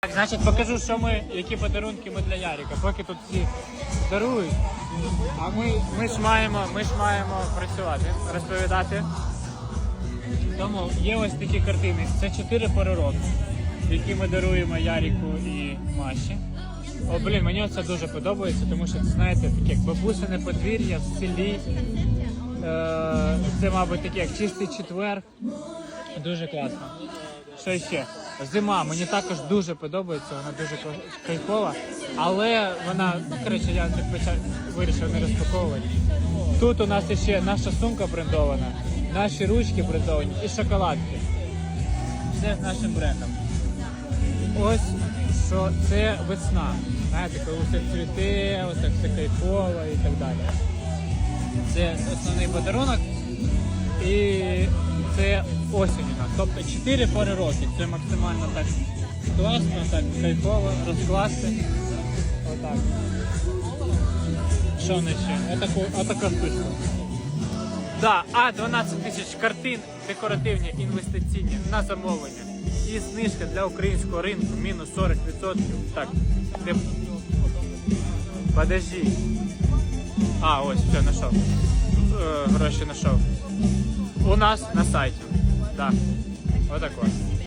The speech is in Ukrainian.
Так, значить, покажу, що ми, які подарунки ми для Ярика. Поки тут всі дарують. А ми, ми ж маємо, ми ж маємо працювати, розповідати. Тому є ось такі картини. Це чотири пори року, які ми даруємо Ярику і Маші. О, блін, мені це дуже подобається, тому що це знаєте, таке як бабусине подвір'я в селі. Е, це, мабуть, таке як чистий четвер. Дуже класно. Що ще? Зима мені також дуже подобається, вона дуже кайфова, але вона, ну коротше, я вирішив не розпаковувати. Тут у нас ще наша сумка брендована, наші ручки брендовані і шоколадки. Все з нашим брендом. Ось що це весна. Знаєте, коли все цвіте, ось так все кайфово і так далі. Це основний подарунок. І нас. Тобто 4 пори роки. Це максимально так класно, так кайфово, розкласти. Отак. Що нас ще? Отаку, отака штучка. Да, а 12 тисяч картин декоративні інвестиційні на замовлення. І знижка для українського ринку мінус 40%. Так, ти... Подожди. А, ось, все, знайшов. Е, гроші знайшов. У нас на сайті. Так. Отак ось.